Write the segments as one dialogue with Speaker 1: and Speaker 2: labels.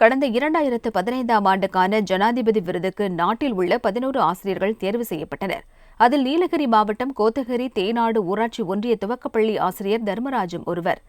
Speaker 1: கடந்த இரண்டாயிரத்து பதினைந்தாம் ஆண்டுக்கான ஜனாதிபதி விருதுக்கு நாட்டில் உள்ள பதினோரு ஆசிரியர்கள் தேர்வு செய்யப்பட்டனர். அதில் நீலகிரி மாவட்டம் கோத்தகிரி தேனாடு ஊராட்சி ஒன்றிய துவக்கப்பள்ளி ஆசிரியர் தர்மராஜும் ஒருவர்.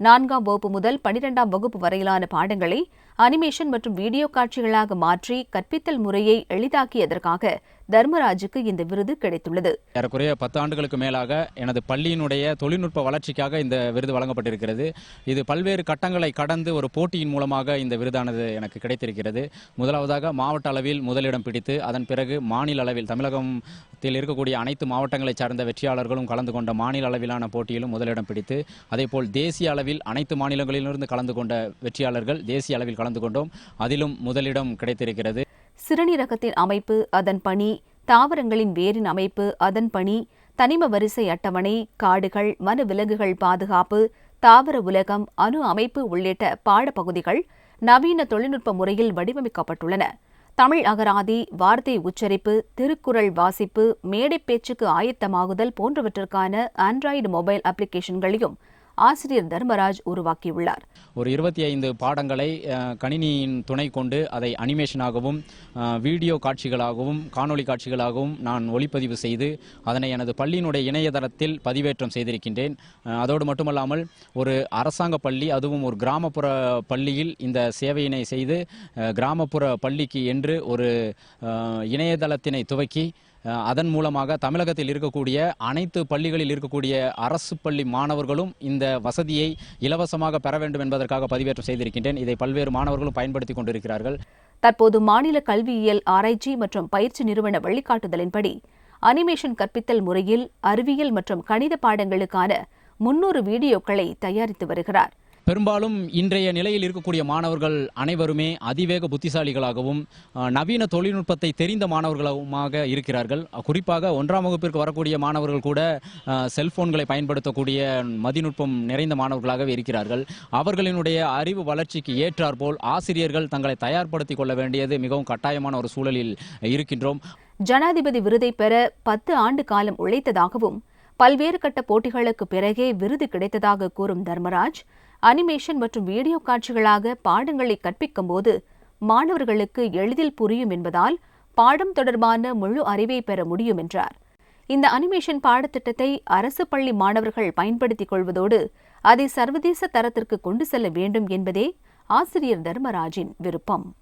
Speaker 1: நான்காம் வகுப்பு முதல் பனிரெண்டாம் வகுப்பு வரையிலான பாடங்களை அனிமேஷன் மற்றும் வீடியோ காட்சிகளாக மாற்றி கற்பித்தல் முறையை எளிதாக்கியதற்காக தர்மராஜுக்கு இந்த விருது கிடைத்துள்ளது.
Speaker 2: ஏறக்குறைய பத்து ஆண்டுகளுக்கு மேலாக எனது பள்ளியினுடைய தொழில்நுட்ப வளர்ச்சிக்காக இந்த விருது வழங்கப்பட்டிருக்கிறது. இது பல்வேறு கட்டங்களை கடந்து ஒரு போட்டியின் மூலமாக இந்த விருதானது எனக்கு கிடைத்திருக்கிறது. முதலாவதாக மாவட்ட அளவில் முதலிடம் பிடித்து அதன் பிறகு மாநில அளவில் தமிழகத்தில் இருக்கக்கூடிய அனைத்து மாவட்டங்களைச் சார்ந்த வெற்றியாளர்களும் கலந்து கொண்ட மாநில அளவிலான போட்டியிலும் முதலிடம் பிடித்து அதேபோல் தேசிய அளவில் அனைத்து மாநிலங்களிலிருந்து கலந்து கொண்ட வெற்றியாளர்கள் தேசிய அளவில் கலந்து கொண்டோம். அதிலும் முதலிடம் கிடைத்திருக்கிறது.
Speaker 1: சிறுநீரகத்தின் அமைப்பு அதன் பணி தாவரங்களின் வேரின் அமைப்பு அதன் பணி தனிம வரிசை அட்டவணை காடுகள் வனவிலங்குகள் பாதுகாப்பு தாவர உலகம் அணு அமைப்பு உள்ளிட்ட பாடப்பகுதிகள் நவீன தொழில்நுட்ப முறையில் வடிவமைக்கப்பட்டுள்ளன. தமிழ் அகராதி வார்த்தை உச்சரிப்பு திருக்குறள் வாசிப்பு மேடை பேச்சுக்கு ஆயத்தமாகுதல் போன்றவற்றிற்கான ஆண்ட்ராய்டு மொபைல் அப்ளிகேஷன்களையும் ஆசிரியர் தர்மராஜ் உருவாக்கியுள்ளார்.
Speaker 2: ஒரு இருபத்தி ஐந்து பாடங்களை கணினியின் துணை கொண்டு அதை அனிமேஷனாகவும் வீடியோ காட்சிகளாகவும் காணொளி காட்சிகளாகவும் நான் ஒளிப்பதிவு செய்து அதனை எனது பள்ளியினுடைய இணையதளத்தில் பதிவேற்றம் செய்திருக்கின்றேன். அதோடு மட்டுமல்லாமல் ஒரு அரசாங்க பள்ளி அதுவும் ஒரு கிராமப்புற பள்ளியில் இந்த சேவையினை செய்து கிராமப்புற பள்ளிக்கு என்று ஒரு இணையதளத்தினை துவக்கி அதன் மூலமாக தமிழகத்தில் இருக்கக்கூடிய அனைத்து பள்ளிகளில் இருக்கக்கூடிய அரசு பள்ளி மாணவர்களும் இந்த வசதியை இலவசமாக பெற வேண்டும் என்பதற்காக பதிவேற்றம் செய்திருக்கின்றேன். இதை பல்வேறு மாணவர்களும் பயன்படுத்திக் கொண்டிருக்கிறார்கள்.
Speaker 1: தற்போது மாநில கல்வியியல் ஆராய்ச்சி மற்றும் பயிற்சி நிறுவன வழிகாட்டுதலின்படி அனிமேஷன் கற்பித்தல் முறையில் அறிவியல் மற்றும் கணித பாடங்களுக்கான முன்னூறு வீடியோக்களை தயாரித்து வருகிறார்.
Speaker 2: பெரும்பாலும் இன்றைய நிலையில் இருக்கக்கூடிய மாணவர்கள் அனைவருமே அதிவேக புத்திசாலிகளாகவும் நவீன தொழில்நுட்பத்தை தெரிந்த மாணவர்களுமாக இருக்கிறார்கள். குறிப்பாக ஒன்றாம் வகுப்பிற்கு வரக்கூடிய மாணவர்கள் கூட செல்போன்களை பயன்படுத்தக்கூடிய மதிநுட்பம் நிறைந்த மாணவர்களாகவே இருக்கிறார்கள். அவர்களினுடைய அறிவு வளர்ச்சிக்கு ஏற்றாற்போல் ஆசிரியர்கள் தங்களை தயார்படுத்திக் கொள்ள வேண்டியது மிகவும் கட்டாயமான ஒரு சூழலில் இருக்கின்றோம்.
Speaker 1: ஜனாதிபதி விருதை பெற பத்து ஆண்டு காலம் உழைத்ததாகவும் பல்வேறு கட்ட போட்டிகளுக்கு பிறகே விருது கிடைத்ததாக கூறும் தர்மராஜ் அனிமேஷன் மற்றும் வீடியோ காட்சிகளாக பாடங்களை கற்பிக்கும் போது மாணவர்களுக்கு எளிதில் புரியும் என்பதால் பாடம் தொடர்பான முழு அறிவை பெற முடியும் என்றார். இந்த அனிமேஷன் பாடத்திட்டத்தை அரசு பள்ளி மாணவர்கள் பயன்படுத்திக் கொள்வதோடு அதை சர்வதேச தரத்திற்கு கொண்டு செல்ல வேண்டும் என்பதே ஆசிரியர் தர்மராஜின் விருப்பம்.